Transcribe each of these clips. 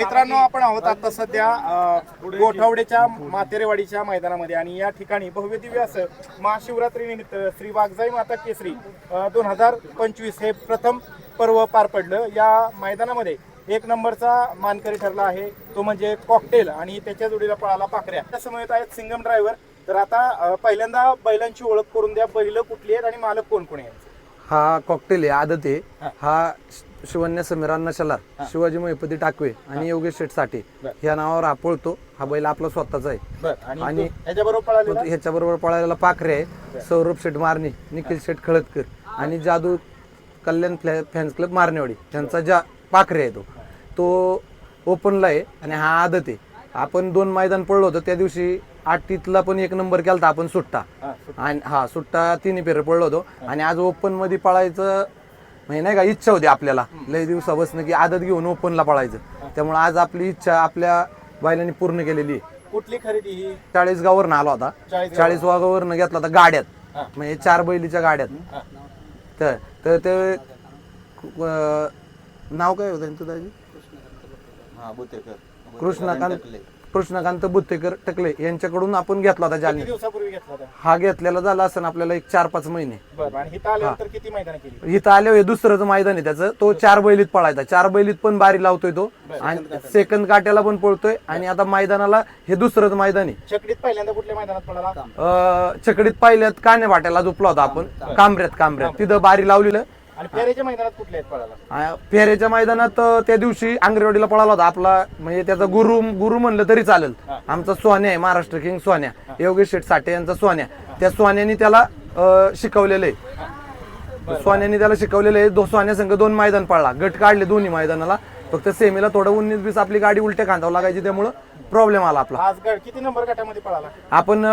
मित्रांनो आपण आहोत आता सध्या गोठवडेच्या मातेरेवाडीच्या मैदानामध्ये आणि या ठिकाणी भव्य दिव्य असं महाशिवरात्री निमित्त श्री वाघजाई माता केसरी दोन हजार पंचवीस हे प्रथम पर्व पार पडलं. या मैदानामध्ये एक नंबरचा मानकरी ठरला आहे. तो म्हणजे कॉकटेल आणि त्याच्या जोडीला पळाला पाखऱ्या. त्या समोर आहेत सिंगम ड्रायव्हर तर आता पहिल्यांदा बैलांची ओळख करून द्या. बैल कुठली आहेत आणि मालक कोण कोण आहेत? हा कॉकटेल आहे आदत आहे. हा. शिवन्य समीरांना शलार शिवाजी महिपती टाकवे आणि योगेश शेठ साठे बर. या नावावर हा पळतो हा बैल आपला स्वतःचा आहे. बरं. आणि आणि- ह्याच्याबरोबर पळालेला? पळायला पाखरे आहे. सौरभ शेठ मारणे निखिल शेठ खळदकर आणि जादू कल्याण फ्लॅ- फॅन्स क्लब मारणेवाडी यांचा ज्या पाखरे आहे तो. तो ओपनला आहे आणि हा आदत आहे. आपण दोन मैदान पडलो होतो. त्या दिवशी आठीतला पण एक नंबर केला आपण सुट्टा. हा, आणि हा सुट्टा तिन्ही फेर पडलो होतो. आणि आज ओपनमध्ये पळायचं म्हणजे नाही का इच्छा होती आपल्याला. लय दिवसापासून की आदत घेऊन ओपनला पळायचं. त्यामुळे आज आपली इच्छा आपल्या बैलांनी पूर्ण केलेली आहे. कुठली खरेदी ही? चाळीस गावावरनं आला होता चाळीसगाव. चाळीस वागावरनं घेतला होता गाड्यात. म्हणजे चार बैलीच्या गाड्यात. तर तर ते अं, नाव काय होतं? त्यांचं दाजी? कृष्णकांत कृष्णकांत बुत्तेकर टकले यांच्याकडून आपण घेतला होता किती जालने दिवसापूर्वी घेतला होता? हा घेतलेला झाला असं आपल्याला एक चार पाच महिने. बरं आणि इथं आल्यानंतर किती मैदान केली? इथं आले हे दुसरंच मैदान आहे त्याचं. तो चार बैलीत पळायचा. चार बैलीत पण बारी लावतोय तो. आणि सेकंद काट्याला. पण पळतोय. आणि आता मैदानाला हे दुसरंच मैदान आहे. चकडीत पहिल्यांदा कुठल्या मैदानात पळाला? अं, चकडीत पाहिल्यात काने वाट्याला झोपला होता आपण. कांबऱ्यात. कांबऱ्यात. तिथं बारी लावलेलं. आणि फेऱ्याच्या मैदानात कुठल्या आहेत पळाला आ, फेऱ्याच्या मैदानात अं, त्या दिवशी आंगरेवाडीला पळाला होता आपला म्हणजे त्याचा गुरु गुरु म्हणलं तरी चालेल. आमचा सोन्या आहे महाराष्ट्र किंग सोन्या. योगेश शेठ साठे यांचा सोन्या. त्या सोन्याने त्याला अं, शिकवलेलं आहे. सोन्याने त्याला शिकवलेलं आहे दो सोन्या संघ दोन मैदान पळला. गट काढले दोन्ही मैदानाला. फक्त सेमीला थोडं उन्नीस बीस आपली गाडी उलट्या खांदावं लागायची त्यामुळं. प्रॉब्लेम आला आपला. आज किती नंबर गटामध्ये पळाला? आपण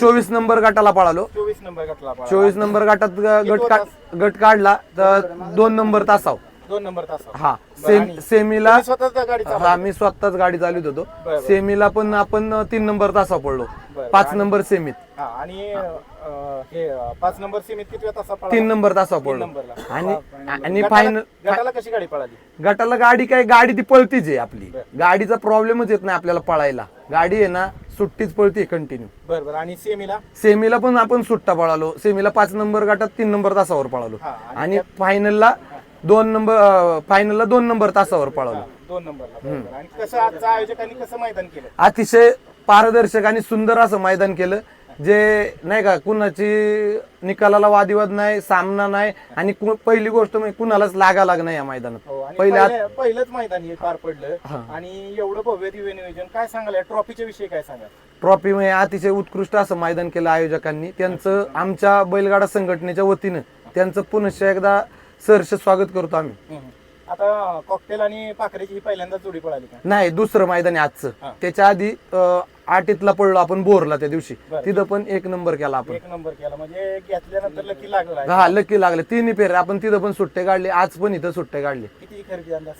चोवीस नंबर गटाला पळालो. चोवीस नंबर गटला पळाला. चोवीस नंबर गटात ग- गट गट काढला तर दोन नंबर तासाव दोन नंबर तास हा सेम सेमीला स्वतःच गाडी हा मी स्वतःच गाडी चालवत होतो. सेमीला पण आपण तीन नंबर तासा पडलो. पाच नंबर सेमीत. हा आणि अं, हे अं, पाच नंबर सीमित किती तासा पळाला? तीन नंबर तासा पडलो. नंबरला. आणि आणि गटाला- फायनल गटाला कशी गाडी पळाली? गटाला गाडी काय गाडी ती पळतीच आहे आपली. गाडीचा प्रॉब्लेमच येत नाही आपल्याला पळायला. गाडी आहे ना सुट्टीच पळते कंटिन्यू बरं बरं. आणि सेमीला? सेमीला पण आपण सुट्टा पळालो. सेमीला पाच नंबर गटात तीन नंबर तासावर पळालो. हा, आणि फायनलला दोन नंबर फायनलला दोन नंबर तासावर पळालो. दोन नंबरला बरं, बरं. आणि कसं आजच्या आयोजकांनी कसं मैदान केलं? अतिशय पारदर्शक आणि सुंदर असं मैदान केलं जे नाही का कुणाची निकालाला वादिवाद नाही सामना नाही आणि पहिली गोष्ट म्हणजे कुणालाच लागा लाग नाही या हो, मैदानात आणि पहिले पहिलंच मैदान हे पार पडलं. आणि एवढं भव्य दिव्य नियोजन काय सांगाल? ट्रॉफीच्या विषयी काय सांगाल? ट्रॉफी मध्ये अतिशय उत्कृष्ट असं मैदान केलं आयोजकांनी. त्यांचं आमच्या बैलगाडा संघटनेच्या वतीनं त्यांचं पुनश्च एकदा सहर्ष स्वागत करतो आम्ही. हम्म. आता कॉकटेल आणि पाखरेची ही पहिल्यांदा जोडी पळाली का? नाही दुसरं मैदान आहे आजचं. त्याच्या आधी अं, आटीतला पडलो आपण बोरला त्या दिवशी. तिथं पण एक नंबर केला आपण. एक नंबर केला. म्हणजे घेतल्यानंतर लकी लागला. आहे. हा लकी लागले. तिन्ही पेर आपण तिथं पण सुट्टे काढले. आज पण इथं सुट्टे काढले. किती खरेदी अंदाज?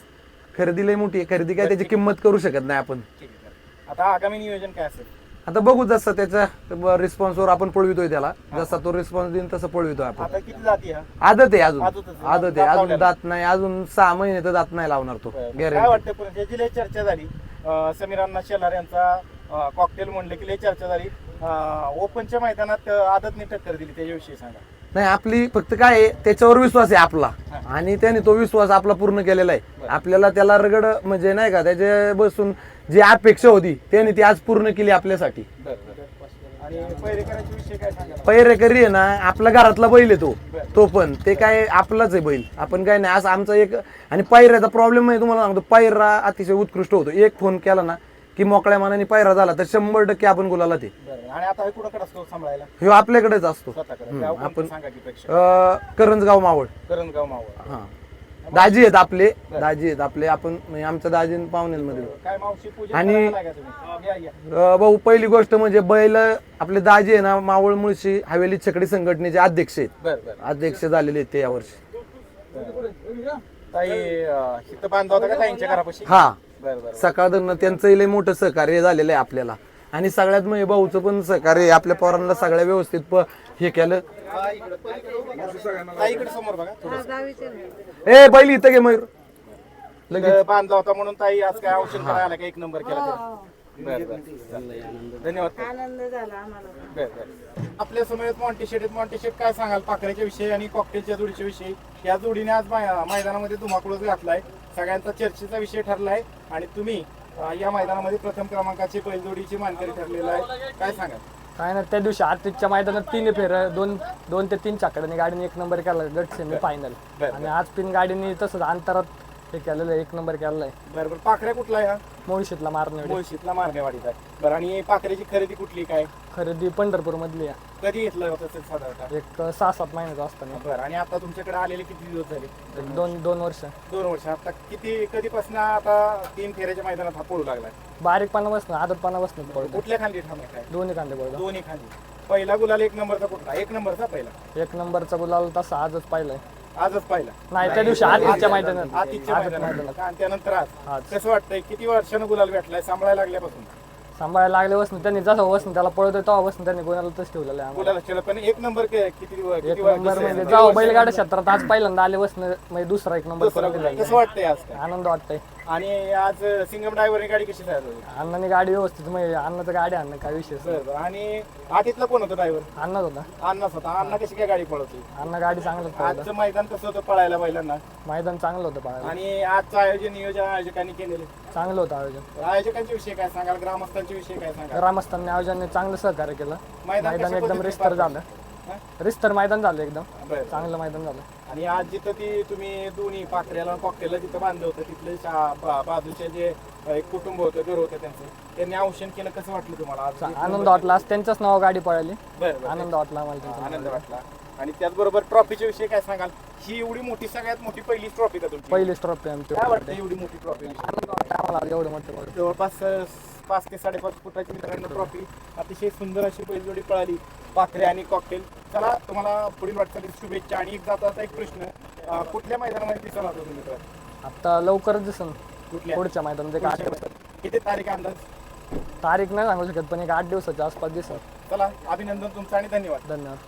खरेदी लय मोठी आहे. खरेदी काय त्याची किंमत करू शकत नाही आपण. ठीक आहे बरं. आता आगामी नियोजन काय असेल? आता बघू जसं त्याच्या रिस्पॉन्सवर आपण पळवितोय त्याला. जसा तो रिस्पॉन्स देईन तसं पळवितोय आपण. आता किती जाती हा आदत आहे अजून. आदतच आहे. आदत आहे. अजून. दात नाही अजून सहा महिने तर दात नाही लावणार तो. काय गॅरंटी वाटतं पण त्याची लय चर्चा झाली. अं, समीर अण्णा शेलार यांचा कॉकटेल म्हणलं की लय चर्चा झाली. अं, ओपनच्या मैदानात अं, आदतने टक्कर दिली त्याच्याविषयी सांगा. नाही आपली फक्त काय आहे त्याच्यावर विश्वास आहे आपला. आणि त्याने तो विश्वास आपला पूर्ण केलेला आहे. आपल्याला त्याला रगड म्हणजे नाही का त्याच्या बसून जी अपेक्षा होती त्याने ती आज पूर्ण केली आपल्यासाठी. पैरेकरी आहे ना आपल्या घरातला बैल आहे तो. तो पण ते काय आपलाच आहे बैल. आपण काय नाही असं आमचा एक आणि पायऱ्याचा प्रॉब्लेम आहे तुम्हाला सांगतो पायरा अतिशय उत्कृष्ट होतो. एक फोन केला ना की मोकळ्या मनाने पायरा झाला तर शंभर टक्के आपण गुलाला ते हे ह्यो आपल्याकडेच असतो. अं, करंजगाव मावळ. करंजगाव मावळ. हा. दाजी आहेत आपले दाजी आहेत आपले. आपण म्हणजे आमच्या दाजी पाहुण्यांमध्ये. आणि- अं, भाऊ पहिली गोष्ट म्हणजे बैल आपले दाजी आहे ना मावळ मुळशी हवेली छकडी संघटनेचे अध्यक्ष आहेत. बरं बरं. अध्यक्ष झालेले आहेत ते यावर्षी. ताई अं, इथं बांधला होता का ताईंच्या घरापाशी? हा. बरं बरं. सकाळ त्यांचंही लय मोठं सहकार्य झालेलं आहे आपल्याला. आणि सगळ्यात म्हणजे भाऊचं पण सहकार्य आहे. आपल्या पोरांना सगळ्या व्यवस्थित प- हे केलं. ताई इकडे समोर बघा. थोडं ए बैल इथं घे मयूर लगेच. बांधला होता म्हणून ताई आज काय औषध करायला आला का एक नंबर केला तरी. बरं बरं. चालेल. धन्यवाद. ताई. आनंद झाला आम्हाला. बर, बर. आपल्यासमोर मॉन्टी शेट मॉन्टी शेट काय सांगाल? पाखऱ्याच्या विषयी आणि कॉकटेलच्या जोडीच्या विषयी. या जोडीने आज मै- मैदानामध्ये धुमाकूळच घातलाय. सगळ्यांचा चर्चेचा विषय ठरलाय. आणि तुम्ही अं, या मैदानामध्ये प्रथम क्रमांकाची बैलजोडीची मानकरी ठरलेला आहे. काय सांगाल? काय ना त्या दिवशी आतिथच्या मैदानात तीन फेर दोन दोन ते तीन चाकड्याने गाडीने एक नंबर केला गट सेमी फायनल. आणि आज पिन गाडीने तसंच अंतरात हे केलेलं आहे, एक नंबर केलेला आहे. बरं बरं पाखऱ्या कुठला आहे हा? मुळशीतला मारणे मुळशीतला मारण्यावाडीचा आहे. बरं आणि पाखऱ्याची खरेदी कुठली काय? खरेदी पंढरपूर मधली आहे. कधी घेतलं होतं ते साधारणतः? एक सहा सात महिन्याचा असताना बरं आणि आता तुमच्याकडे आलेले किती दिवस झाले? एक दोन दोन वर्ष. दोन वर्ष. आता किती कधीपासून आता तीन फेऱ्याच्या मैदानात हा पळू लागलाय? बारीक पाना बसणं आदत पाना बसणं पडतो कुठल्या खांदी थांबाय काय दोन्ही कांदे पडतो दोन्ही खांदी. पहिला गुलाल एक नंबरचा कुठला? एक नंबरचा पहिला. एक नंबरचा गुलाल तसा आजच पाहिलाय. आजच पाहिला. नाही त्या दिवशी आतिथच्या मैदानात. आतिथ्य मैदानात. आणि त्यानंतर आज आज. कसं वाटतंय किती वर्षानं गुलाल भेटलाय सांभाळायला लागल्यापासून? सांभाळायला लागले बसणं त्यांनी जसं बसणं त्याला पळतोय तेव्हा बसणं त्यांनी गुणाला तसं ठेवलेलं आहे आम्हाला. गुलाल केलं पण एक नंबर के- किती दिवस- एक किती वर- नंबर कसं म्हणजे आहे? जेव्हा बैलगाड्या क्षेत्रात आज पहिल्यांदा आले बसणं म्हणजे दुसरा एक नंबर दुसरं करून गुलाल. दिला कसं वाटतंय आज काय? आनंद वाटतंय. आणि आज सिंगम ड्रायव्हरने गाडी कशी तयार झाली? अण्णाने गाडी व्यवस्थित म्हणजे अण्णाचं गाडी आणणं काय विषय बरं आणि आठीतला कोण होतं ड्रायव्हर अण्णाच होता. अण्णाच होता. अण्णा कशी काय गाडी पळवते? अण्णा गाडी चांगलं पळवलं आजचं मैदान कसं होतं पळायला बैलांना? मैदान चांगलं होतं पाहायला आणि आजचं आयोजन नियोजन आयोजकांनी केलेले? चांगलं होतं आयोजन. आयोजकांच्या विषयी काय सांगाल? ग्रामस्थांच्या विषयी काय सांगाल ग्रामस्थांनी आयोजनाने चांगलं सहकार्य केलं. मैदान मैदान कशा एकदम पद्धतीने रिस्तर पार झालं. हा? रिस्तर मैदान झालं एकदम. बरं चांगलं मैदान झालं. आणि आज जिथं ती तुम्ही दोन्ही पाखऱ्याला कॉकटेलला जिथं बांधलं होतं तिथले शा- बा- बाजूचे जे एक कुटुंब होतं घर होतं त्यांचं त्यांनी औषण केलं कसं वाटलं तुम्हाला? आज आनंद वाटला. आज त्यांच्याच नाव गाडी पळाली. बरं बरं आनंद वाटला आम्हाला त्यांचा आनंद वाटला. आणि त्याचबरोबर ट्रॉफीच्या विषयी काय सांगाल? ही एवढी मोठी सगळ्यात मोठी पहिलीच ट्रॉफी का तुमची? पहिलीच ट्रॉफी आमची. काय वाटतं एवढी मोठी ट्रॉफी? आम्हाला एवढं मोठं. जवळपास अं, पाच ते साडेपाच फुटाची मित्रांनो ट्रॉफी अतिशय सुंदर अशी बैलजोडी पळाली. पाखरे आणि कॉकटेल चला तुम्हाला पुढील वाटचालीस शुभेच्छा. आणि एक जाता एक प्रश्न. कुठल्या मैदानामध्ये दिसला होता तुम्ही मित्र? आता लवकरच दिसन. कुठल्या? पुढच्या मैदानात एक आठ दिवसात. किती तारीख अंदाज? तारीख नाही सांगू शकत पण एक आठ दिवसाच्या आसपास दिसत चला अभिनंदन तुमचं आणि धन्यवाद. धन्यवाद.